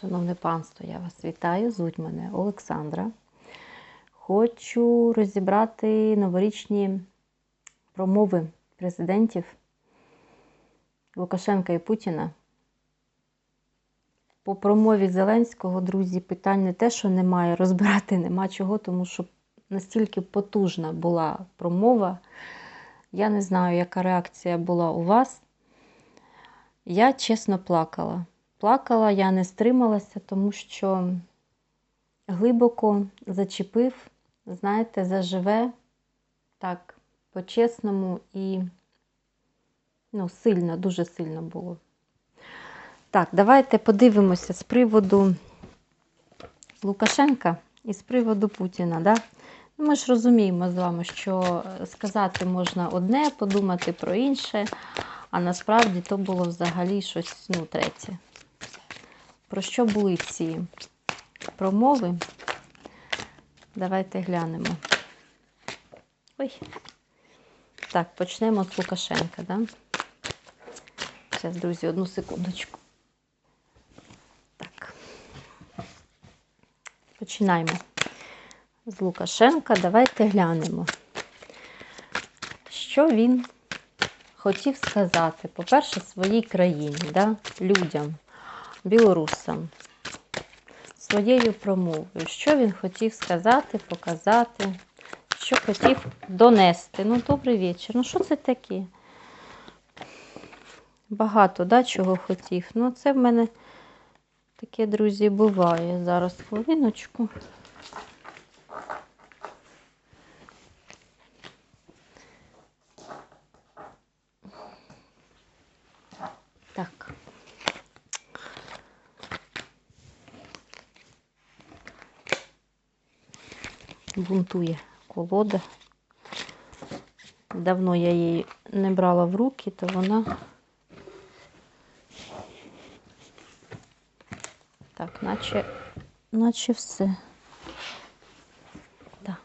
Шановне панство, я вас вітаю. Звуть мене Олександра. Хочу розібрати новорічні промови президентів Лукашенка і Путіна. По промові Зеленського, друзі, питань не те, що немає, розбирати нема чого, тому що настільки потужна була промова. Я не знаю, яка реакція була у вас. Я чесно плакала. Плакала, я не стрималася, тому що глибоко зачепив, знаєте, заживе так, по-чесному і ну, сильно, дуже сильно було. Так, давайте подивимося з приводу Лукашенка і з приводу Путіна. Да? Ну, Ми ж розуміємо з вами, що сказати можна одне, подумати про інше, а насправді то було взагалі щось ну, третє. Про що були ці промови? Давайте глянемо. Ой. Так, почнемо з Лукашенка, да? Зараз, друзі, одну секундочку. Так. Починаємо з Лукашенка. Давайте глянемо, що він хотів сказати, по-перше, своїй країні, да? людям, білорусам, своєю промовою, що він хотів сказати, показати, що хотів донести. Ну, добрий вечір. Ну, що це таке? Багато, да, чого хотів. Ну, це в мене таке, друзі, буває. Зараз хвилиночку. Так. Бунтує колода. Давно я її не брала в руки, то вона так, наче, наче все. Так.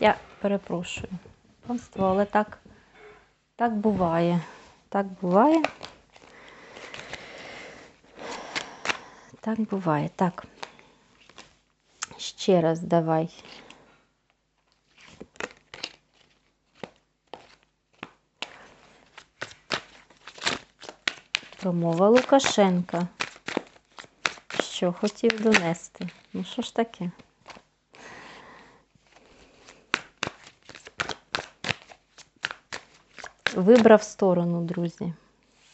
Я перепрошую панство, але так, так буває. Так буває. Так буває. Так. Ще раз давай. Промова Лукашенка. Що хотів донести? Ну, що ж таке? Вибрав сторону, друзі.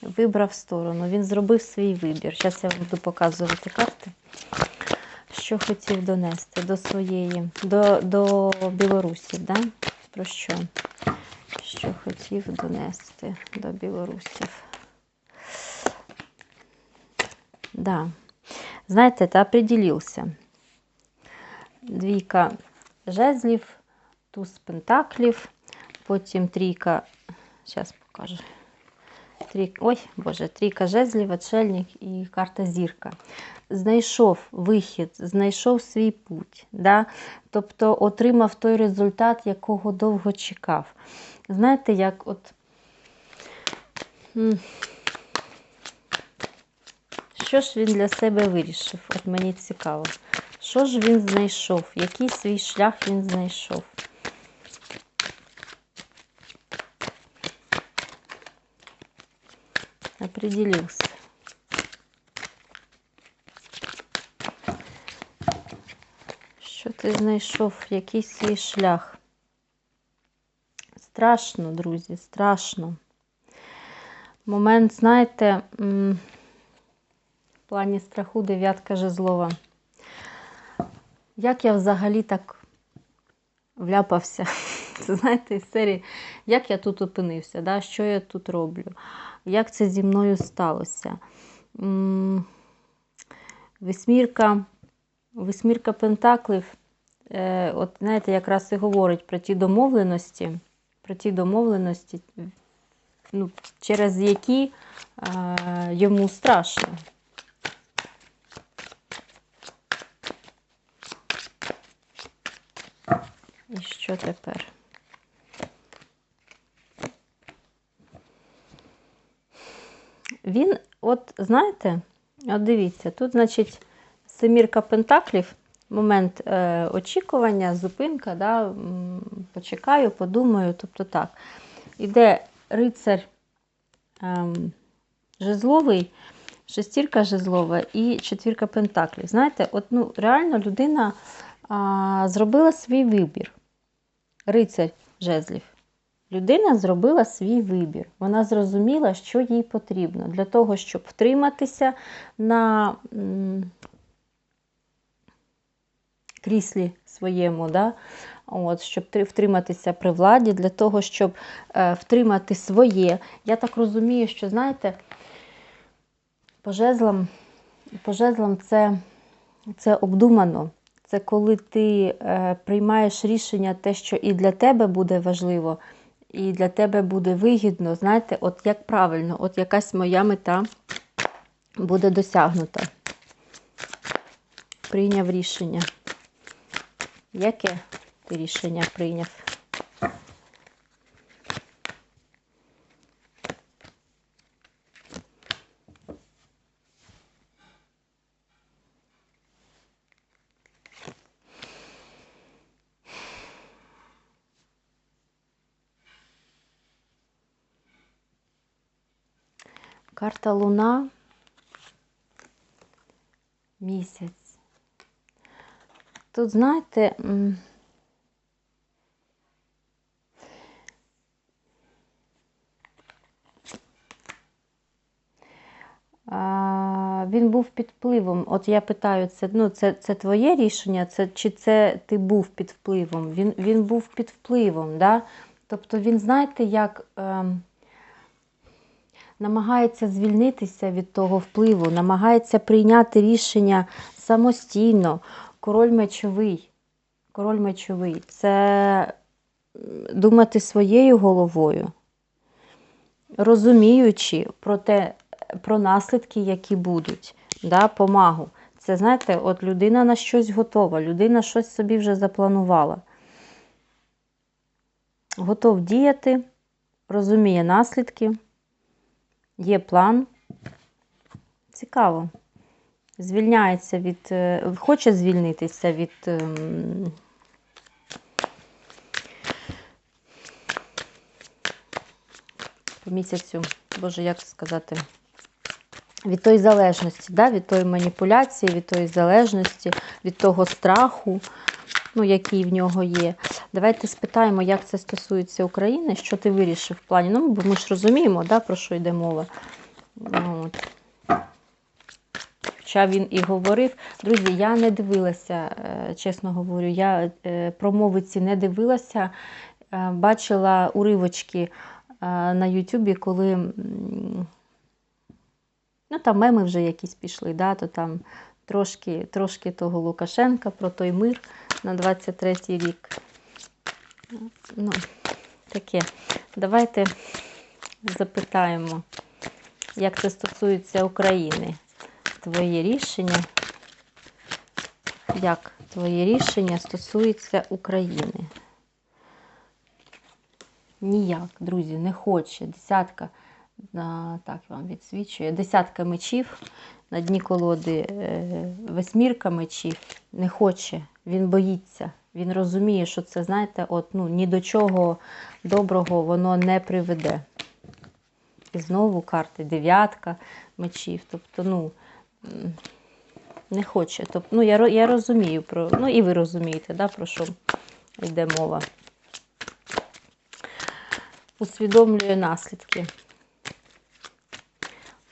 Вибрав сторону. Він зробив свій вибір. Зараз я буду показувати карти, що хотів донести до своєї, до до білорусів. Да? Про що? Що хотів донести до білорусів. Да. Знаєте, та определився. Двійка жезлів, туз пентаклів, потім трійка Зараз покажу. Трі... Ой, Боже, трійка жезлів, отшельник і карта зірка. Знайшов вихід, знайшов свій путь. Да? Тобто отримав той результат, якого довго чекав. Знаєте, як от. Що ж він для себе вирішив? От мені цікаво. Що ж він знайшов? Який свій шлях він знайшов? Определился. Що ти знайшов? Якийсь свій шлях? Страшно, друзі, страшно. Момент, знаєте, в плані страху дев'ятка жезлова. Як я взагалі так вляпався? Це знаєте, із серії, як я тут опинився, да? що я тут роблю, як це зі мною сталося. Весьмірка, весьмірка Пентаклів, е, от знаєте, якраз і говорить про ті домовленості, про ті домовленості, ну, через які е, йому страшно. І що тепер? Він, от, знаєте, От дивіться, тут, значить, семірка пентаклів, момент е, очікування, зупинка, да, почекаю, подумаю, тобто так. Іде рицар ем, жезловий, шестірка жезлова і четвірка пентаклів. Знаєте, от, ну, реально людина а, зробила свій вибір. Рицар жезлів. Людина зробила свій вибір. Вона зрозуміла, що їй потрібно для того, щоб втриматися на кріслі своєму, да? От, щоб втриматися при владі, для того, щоб е, втримати своє. Я так розумію, що, знаєте, по жезлам, по жезлам це, це обдумано. Це коли ти е, приймаєш рішення, те, що і для тебе буде важливо, і для тебе буде вигідно. Знаєте, от як правильно, от якась моя мета буде досягнута. Прийняв рішення. Яке ти рішення прийняв? Карта Луна. Місяць. Тут, знаєте, він був під впливом. От я питаю, це, ну, це, це твоє рішення, це, чи це ти був під впливом? Він, він був під впливом. Да? Тобто він, знаєте, як. ем, намагається звільнитися від того впливу, намагається прийняти рішення самостійно. Король мечовий. Король мечовий це думати своєю головою, розуміючи про те, про наслідки, які будуть, да, помагу. Це, знаєте, от людина на щось готова, людина щось собі вже запланувала. Готов діяти, розуміє наслідки. Є план. Цікаво. Звільняється від. е, Хоче звільнитися від. ем, По місяцю, боже, як сказати, від тої залежності, да? від тої маніпуляції, від тої залежності, від того страху, ну, який в нього є. Давайте спитаємо, як це стосується України, що ти вирішив в плані. Ну, бо ми ж розуміємо, да, про що йде мова. От. Хоча він і говорив. Друзі, я не дивилася, е, чесно говорю, я е, промовиці не дивилася, е, бачила уривочки на Ютубі, коли ну, там меми вже якісь пішли, да, то там трошки, трошки того Лукашенка про той мир на 23-й рік. Ну, таке. Давайте запитаємо, як це стосується України. Твоє рішення. Як твоє рішення стосується України? Ніяк, друзі, не хоче. Десятка, так вам відсвічує. Десятка мечів на дні колоди, е, восьмірка мечів. Не хоче, він боїться. Він розуміє, що це, знаєте, от, ну, ні до чого доброго воно не приведе. І знову карти дев'ятка мечів. Тобто, ну, не хоче. Тобто, ну, я, я розумію, про, ну і ви розумієте, да, про що йде мова. Усвідомлює наслідки.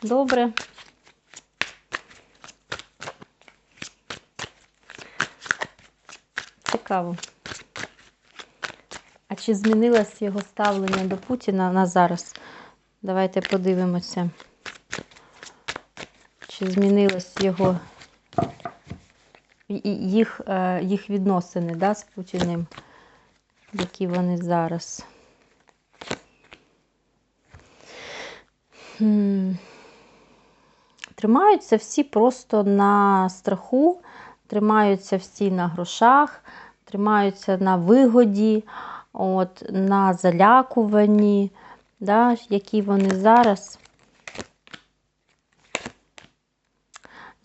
Добре. Цікаво. А чи змінилось його ставлення до Путіна на зараз? Давайте подивимося. Чи змінилось його їх, е, їх відносини да, з Путіним, які вони зараз? Тримаються всі просто на страху, тримаються всі на грошах, тримаються на вигоді, от, на залякуванні, да, які вони зараз.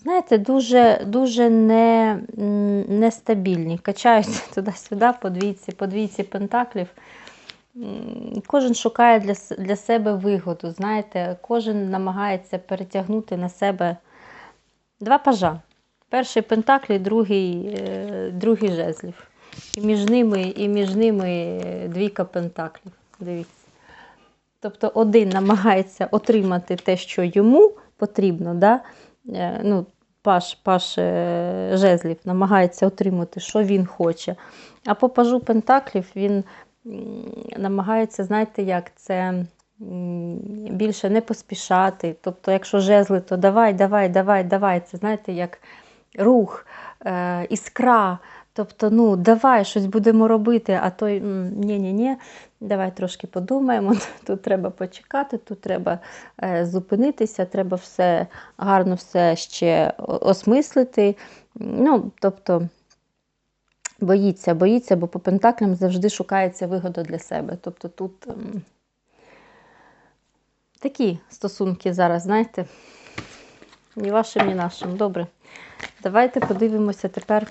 знаєте, дуже, дуже не, нестабільні. Качаються туди-сюди по двійці, по двійці пентаклів. Кожен шукає для, для себе вигоду. Знаєте, кожен намагається перетягнути на себе два пажа. Перший пентакль, другий, е, другий жезлів. І між ними, і між ними двійка пентаклів. Дивіться. Тобто один намагається отримати те, що йому потрібно, да? Е, ну, паш, паш е, жезлів намагається отримати, що він хоче. А по пажу пентаклів він намагається, знаєте, як це більше не поспішати. Тобто, якщо жезли, то давай, давай, давай, давай. Це знаєте, як рух, е, іскра. Тобто, ну, давай щось будемо робити, а той ні-ні-ні, давай трошки подумаємо. Тут треба почекати, тут треба е, зупинитися, треба все гарно все ще осмислити. Ну, тобто, боїться, боїться, бо по пентаклям завжди шукається вигода для себе. Тобто тут ем, такі стосунки зараз, знаєте, ні вашим, ні нашим. Добре. Давайте подивимося тепер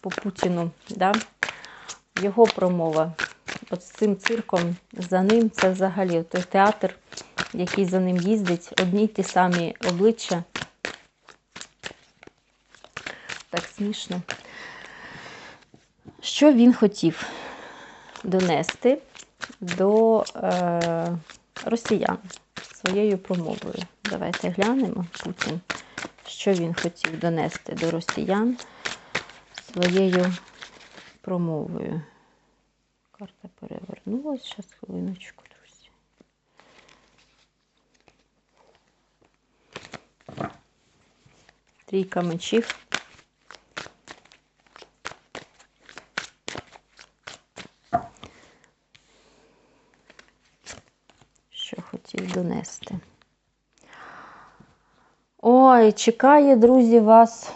по Путіну. Да? Його промова. От з цим цирком за ним це взагалі той театр, який за ним їздить, одні й ті самі обличчя. Так смішно. Що він хотів донести до е, росіян своєю промовою? Давайте глянемо Путін, що він хотів донести до росіян своєю промовою. Карта перевернулася. Зараз хвилиночку, друзі. Трійка мечів. Що хотів донести? Ой, чекає, друзі, вас.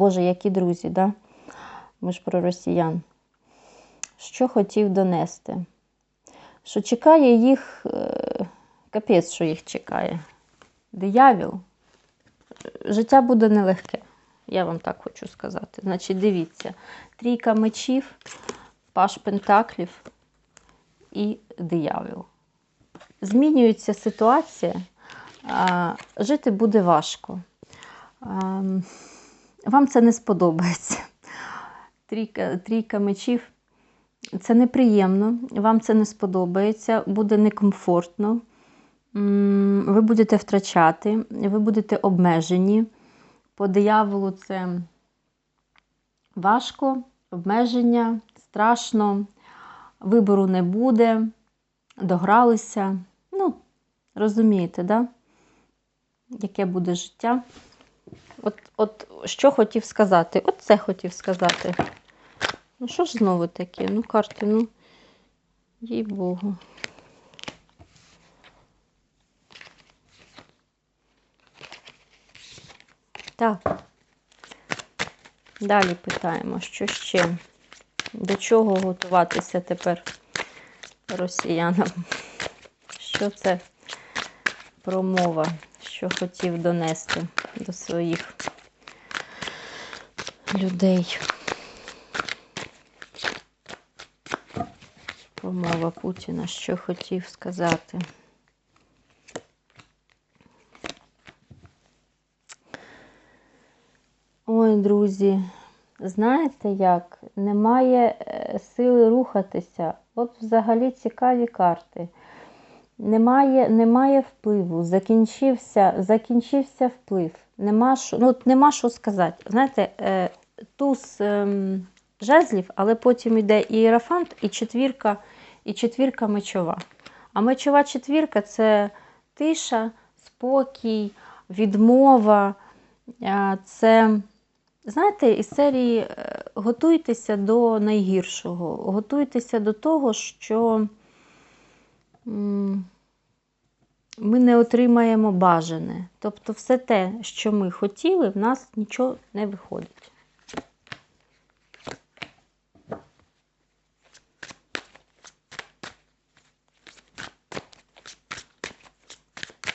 Боже, які друзі, да? Ми ж про росіян. Що хотів донести? Що чекає їх, е, капець, що їх чекає. Диявіл. Життя буде нелегке, я вам так хочу сказати. Значить, дивіться, трійка мечів, паш пентаклів і диявіл. Змінюється ситуація, жити буде важко. Вам це не сподобається. Трійка, трійка мечів це неприємно, вам це не сподобається, буде некомфортно. Ви будете втрачати, ви будете обмежені. По дияволу це важко, обмеження, страшно, вибору не буде, догралися. Ну, розумієте, да? яке буде життя? От, от що хотів сказати? От це хотів сказати. Ну, що ж знову таке? Ну, карти, ну, їй Богу. Так. Далі питаємо, що ще? До чого готуватися тепер росіянам? Що це промова, що хотів донести до своїх людей? Промова Путіна, що хотів сказати? Ой, друзі, знаєте як? Немає е, сили рухатися. От взагалі цікаві карти. Немає, немає впливу, закінчився, закінчився вплив. Нема що, ну, нема що сказати. Знаєте, е, туз ем, жезлів, але потім йде і іерафант, і четвірка, і четвірка мечова. А мечова четвірка це тиша, спокій, відмова. е, Це, знаєте, із серії е, готуйтеся до найгіршого, готуйтеся до того, що ми не отримаємо бажане. Тобто, все те, що ми хотіли, в нас нічого не виходить.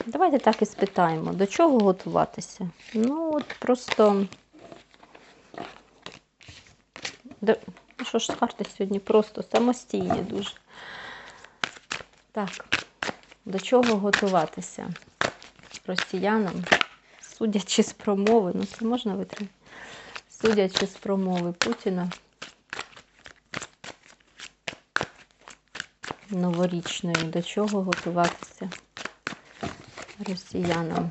Давайте так і спитаємо, до чого готуватися? Ну, от просто. До... Ну, що ж, карти сьогодні просто самостійні дуже. Так, до чого готуватися росіянам? Судячи з промови, ну це можна витримати? Судячи з промови Путіна новорічної, до чого готуватися росіянам?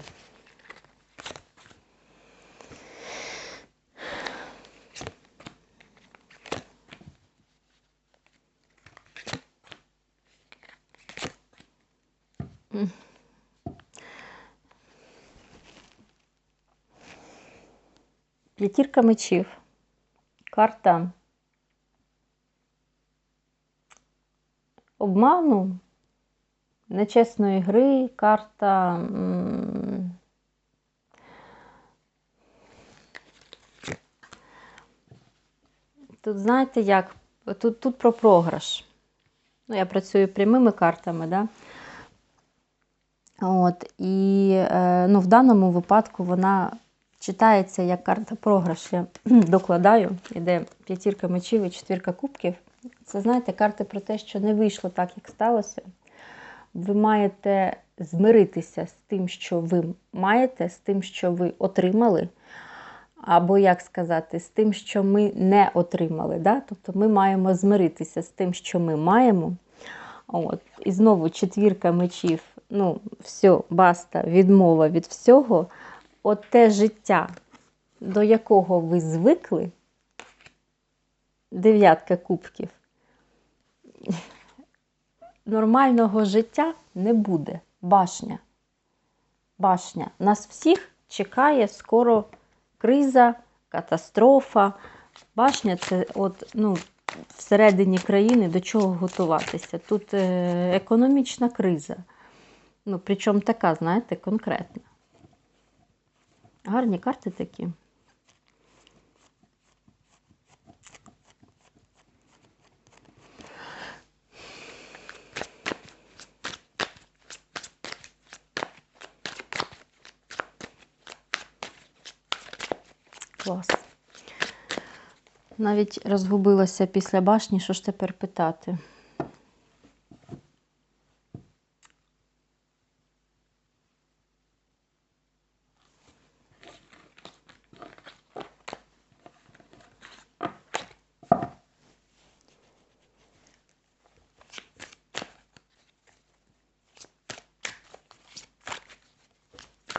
П'ятірка мечів. Карта обману, нечесної гри, карта. Тут знаєте як? Тут, тут про програш. Ну, я працюю прямими картами, да? От, і е, ну, в даному випадку вона читається як карта програш. Я докладаю, іде п'ятірка мечів і четвірка кубків. Це, знаєте, карти про те, що не вийшло так, як сталося. Ви маєте змиритися з тим, що ви маєте, з тим, що ви отримали. Або, як сказати, з тим, що ми не отримали. Да? Тобто ми маємо змиритися з тим, що ми маємо. От. І знову четвірка мечів, ну, все, баста, відмова від всього. От те життя, до якого ви звикли, дев'ятка кубків, нормального життя не буде. Башня. Башня. Нас всіх чекає скоро криза, катастрофа. Башня це от, ну, всередині країни до чого готуватися. Тут е, економічна криза. Ну, причому така, знаєте, конкретна. Гарні карти такі. Клас. Навіть розгубилася після башні, що ж тепер питати.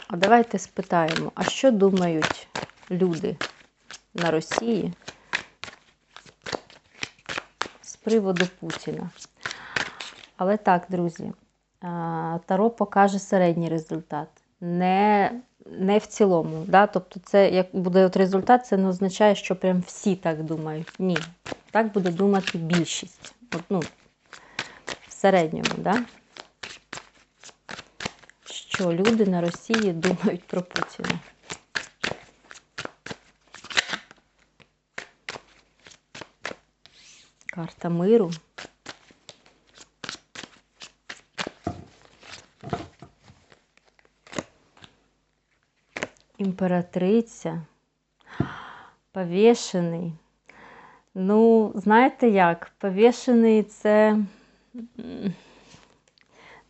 А давайте спитаємо, а що думають люди на Росії з приводу Путіна? Але так, друзі, Таро покаже середній результат. Не, не в цілому. Да? Тобто, це як буде от результат, це не означає, що прям всі так думають. Ні. Так буде думати більшість. От, ну, в середньому, да? Що люди на Росії думають про Путіна. Карта миру. Імператриця. Повішений. Ну, знаєте як? Повішений це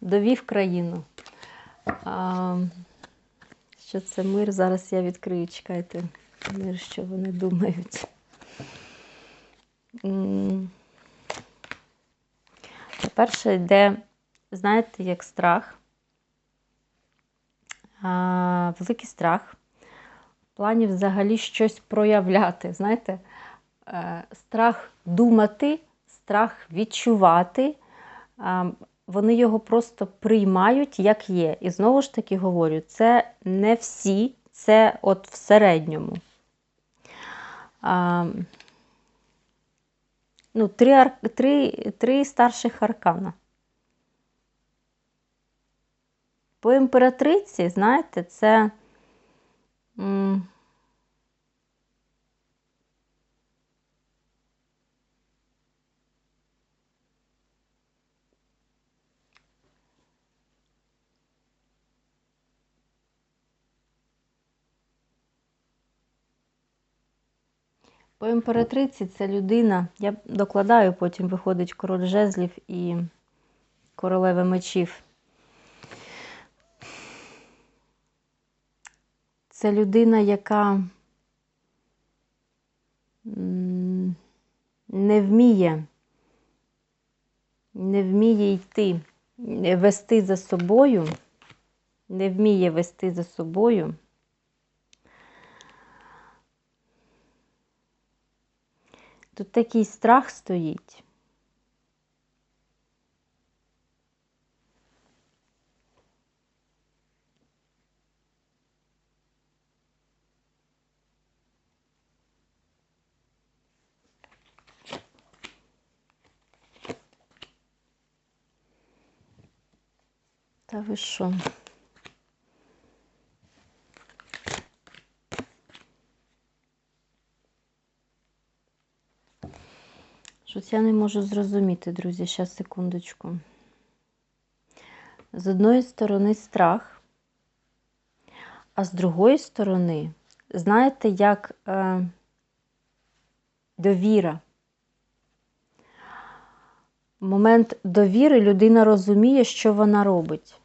довів країну. А, що це мир? Зараз я відкрию, чекайте. Мир, що вони думають. По-перше, йде, знаєте, як страх. А, великий страх. В плані взагалі щось проявляти. Знаєте, е, страх думати, страх відчувати. Вони його просто приймають, як є. І знову ж таки говорю, це не всі, це от в середньому. А, ну, Три три, три старших аркана. По імператриці, знаєте, це. м, По імператриці це людина, я докладаю, потім виходить король жезлів і королева мечів. Це людина, яка не вміє, не вміє йти, вести за собою, не вміє вести за собою. Тут такий страх стоїть. Та ви що? Щось я не можу зрозуміти, друзі, зараз секундочку. З одної сторони страх, а з другої сторони, знаєте, як е, довіра. Момент довіри людина розуміє, що вона робить.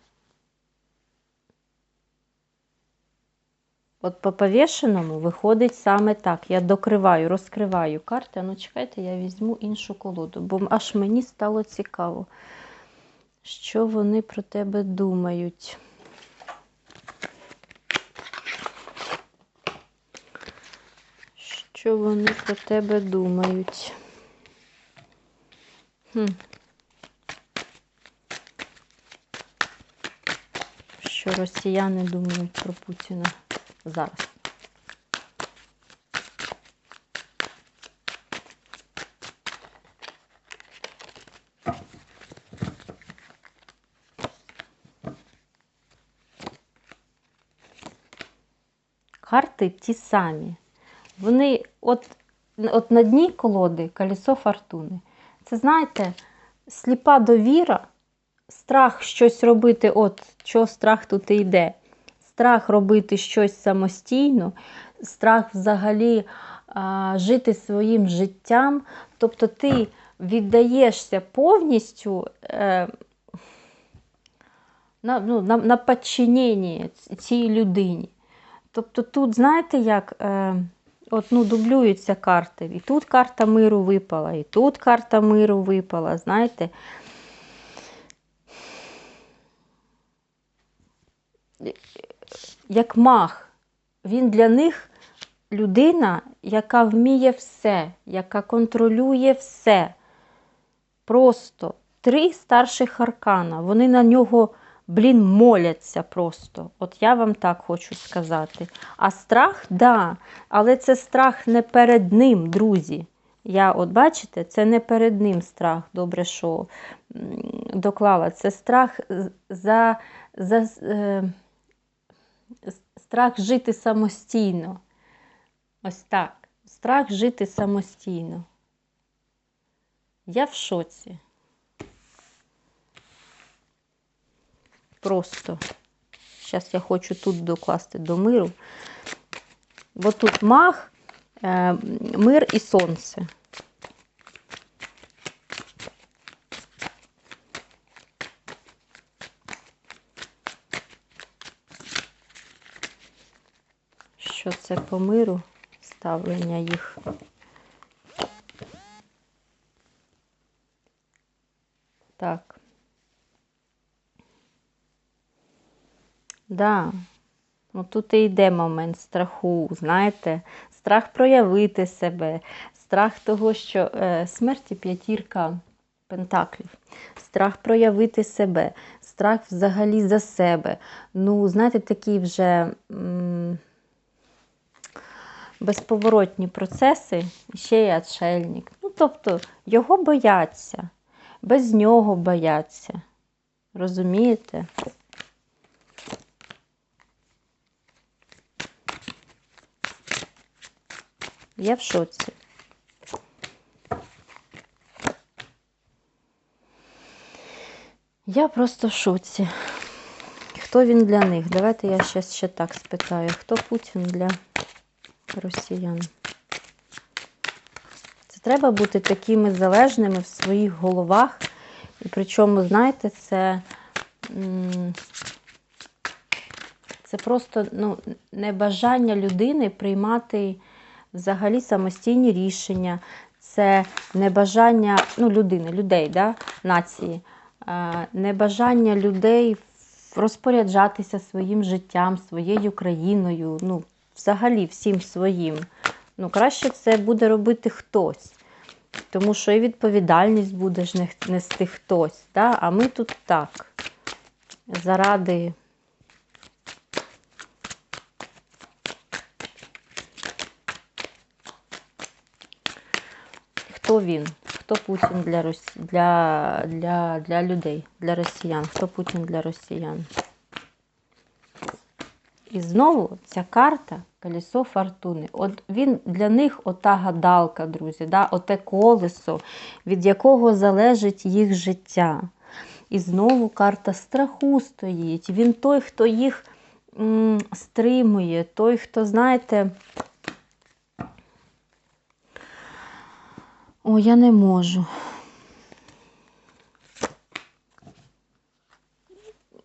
От по повішеному виходить саме так. Я докриваю, розкриваю карти. А ну чекайте, я візьму іншу колоду, бо аж мені стало цікаво, що вони про тебе думають. Що вони про тебе думають? Хм. Що росіяни думають про Путіна зараз? Карти ті самі. Вони от, от на дні колоди колесо фортуни. Це, знаєте, сліпа довіра, страх щось робити, от що страх тут і йде. Страх робити щось самостійно, страх взагалі а, жити своїм життям. Тобто ти віддаєшся повністю е, на, ну, на, на підчинення цій людині. Тобто тут, знаєте, як. Е, От, ну, дублюються карти. І тут карта миру випала, і тут карта миру випала, знаєте. Як мах. Він для них людина, яка вміє все, яка контролює все. Просто три старших аркана. Вони на нього блін, моляться просто. От я вам так хочу сказати. А страх, да, але це страх не перед ним, друзі. Я, от бачите, це не перед ним страх, добре, що доклала. Це страх за, за е, страх жити самостійно. Ось так. Страх жити самостійно. Я в шоці. Просто. Зараз я хочу тут докласти до миру. Бо тут мах, е, мир і сонце. Що це по миру? Ставлення їх. Так. Да. Ну, тут і йде момент страху, знаєте, страх проявити себе, страх того, що е, смерті п'ятірка пентаклів, страх проявити себе, страх взагалі за себе. Ну, знаєте, такі вже м безповоротні процеси, ще й отшельник. Ну, тобто, його бояться, без нього бояться. Розумієте? Я в шоці. Я просто в шоці. Хто він для них? Давайте я зараз ще так спитаю. Хто Путін для росіян? Це треба бути такими залежними в своїх головах. І причому, знаєте, це, це просто ну, небажання людини приймати взагалі самостійні рішення, це небажання ну, людини, людей, да, нації, е, небажання людей розпоряджатися своїм життям, своєю країною, ну, взагалі всім своїм. Ну, краще це буде робити хтось. Тому що і відповідальність буде ж нести хтось. Да? А ми тут так. Заради. Хто він? Хто Путін для, Росі... для, для, для людей, для росіян? Хто Путін для росіян? І знову ця карта колесо фортуни. От він для них ота гадалка, друзі, да? оте колесо, від якого залежить їх життя. І знову карта страху стоїть. Він той, хто їх м, стримує, той, хто, знаєте. О, я не можу.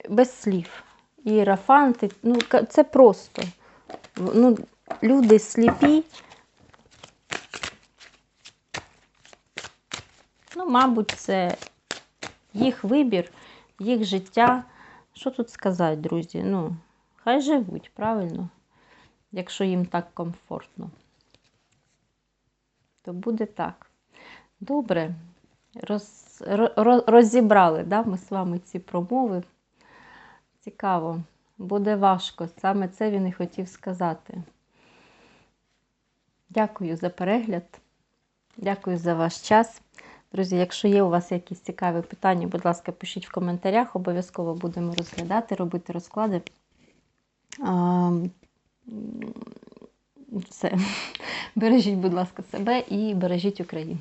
Без слів. Іерафанти, ну, це просто. Ну, люди сліпі. Ну, мабуть, це їх вибір, їх життя. Що тут сказати, друзі? Ну, хай живуть, правильно? Якщо їм так комфортно. То буде так. Добре. Роз, ро- розібрали да, ми з вами ці промови. Цікаво. Буде важко. Саме це він і хотів сказати. Дякую за перегляд. Дякую за ваш час. Друзі, якщо є у вас якісь цікаві питання, будь ласка, пишіть в коментарях. Обов'язково будемо розглядати, робити розклади. А, Все. Бережіть, будь ласка, себе і бережіть Україну.